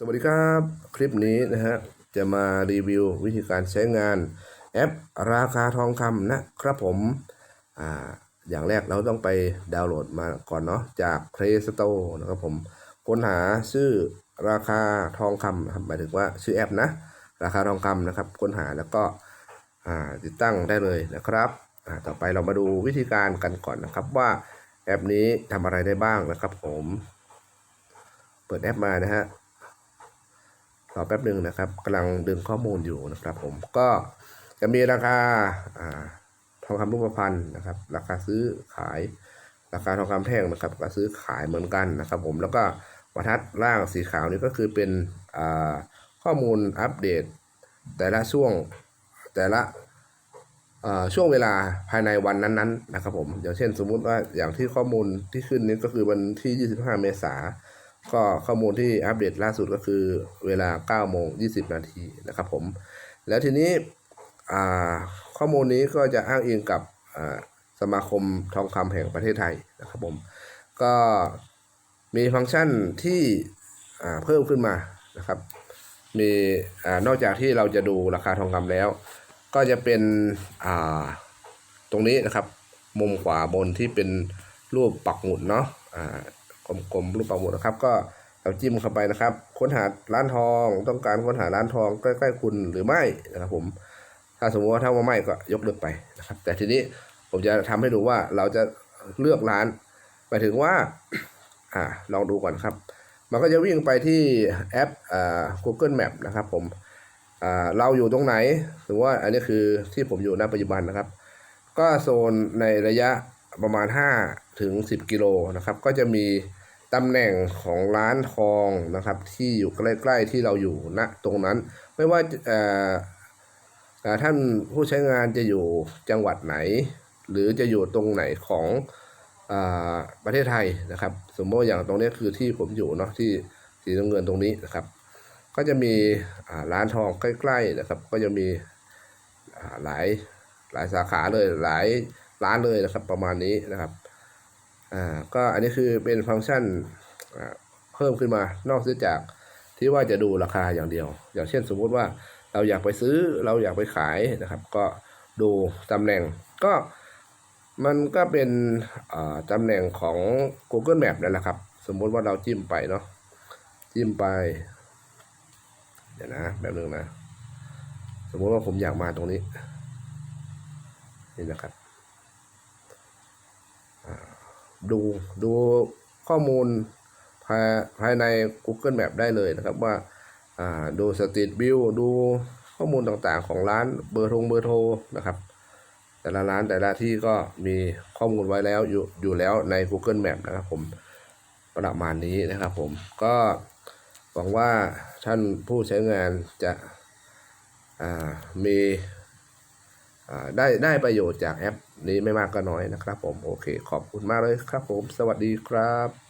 สวัสดีครับ คลิปนี้นะฮะจะมารีวิววิธีการใช้งานแอปราคาทองคำนะครับผมอ่าอย่างแรกเราต้องไปดาวน์โหลดมาก่อนเนาะจาก Play Store นะครับผมค้นหาชื่อราคาทองคำนะครับหมายถึงว่าชื่อแอปนะ ราคาทองคำนะครับ ค้นหาแล้วก็อ่าติดตั้งได้เลยนะครับอ่าต่อไปเรามาดูวิธีการกันก่อนนะครับว่าแอปนี้ทำอะไรได้บ้างนะครับผม เปิดแอปมานะฮะ รอแป๊บหนึ่งนะครับกำลังดึงข้อมูลอยู่นะครับ ผมก็จะมีราคาทองคำรูปพรรณนะครับ ราคาซื้อขาย ราคาทองคำแท่งนะครับราคาซื้อขายเหมือนกันนะครับ ผมแล้วก็บรรทัดล่างสีขาวนี่ก็คือเป็นข้อมูลอัปเดต แต่ละช่วงแต่ละช่วงเวลาภายในวันนั้นๆนะครับผมอย่างเช่นสมมุติว่าอย่างที่ข้อมูลที่ขึ้นนี้ก็คือวันที่ 25 เมษา ก็ข้อมูลที่อัปเดตล่าสุดก็คือเวลา9โมง20 นาทีนะครับผม แล้วทีนี้ข้อมูลนี้ก็จะอ้างอิงกับสมาคมทองคำแห่งประเทศไทยนะครับผม ก็มีฟังก์ชันที่เพิ่มขึ้นมานะครับ มีอนอกจากที่เราจะดูราคาทองคำแล้ว ก็จะเป็นตรงนี้นะครับ มุมขวาบนที่เป็นรูปปักหมุดเนาะ กลมๆรูปปักหมุดนะครับ ก็เราจิ้มเข้าไปนะครับ ค้นหาร้านทองต้องการค้นหาร้านทองใกล้ๆคุณหรือไม่นะครับผมถ้าสมมติว่าถ้าว่าไม่ก็ยกเลิกไปนะครับ แต่ทีนี้ผมจะทำให้ดูว่าเราจะเลือกร้านหมายถึงว่าอ่าลองดูก่อนครับ มันก็จะวิ่งไปที่แอปอ่า Google Map นะครับผมอ่าเราอยู่ตรงไหนถือว่าอันนี้คือที่ผมอยู่ณปัจจุบันนะครับ ก็โซนในระยะประมาณ5ถึง10 กิโลนะครับ ก็จะมี ตำแหน่งของร้านทองนะครับ ที่อยู่ใกล้ ๆที่เราอยู่ณตรงนั้น ไม่ว่าเอ่อเอ่ท่านผู้ใช้งานจะอยู่จังหวัดไหน หรือจะอยู่ตรงไหนของอาประเทศไทยนะครับ สมมติอย่างตรงนี้คือที่ผมอยู่เนาะที่สีน้ำเงินตรงนี้นะครับ ก็จะมีอ่าร้านทองใกล้ๆนะครับ ก็จะมีอ่าหลายหลายสาขาเลยหลายร้านเลยนะครับประมาณนี้นะครับ อ่าก็อันนี้คือเป็นฟังก์ชันอ่าเพิ่มขึ้นมานอกเสียจากที่ว่าจะดูราคาอย่างเดียว อย่างเช่นสมมุติว่าเราอยากไปซื้อเราอยากไปขายนะครับ ก็ดูตำแหน่งก็มันก็เป็นอ่าตำแหน่งของ Google Map นั่นแหละครับ สมมุติว่าเราจิ้มไปเนาะจิ้มไป เดี๋ยวนะแบบนึงนะ สมมติว่าผมอยากมาตรงนี้ นี่นะครับ ดูดูข้อมูลภายภายใน Google Map ได้เลยนะครับว่าดูสตรีทวิวดูข้อมูลต่างๆของร้านเบอร์โทรเบอร์โทรนะครับ แต่ละร้านแต่ละที่ก็มีข้อมูลไว้แล้วอยู่อยู่แล้วใน Google Map นะครับผมประมาณนี้นะครับผมก็หวังว่าท่านผู้ใช้งานจะมี ได้ได้ประโยชน์จากแอปนี้ไม่มากก็น้อยนะครับผม โอเค ขอบคุณมากเลยครับผม สวัสดีครับ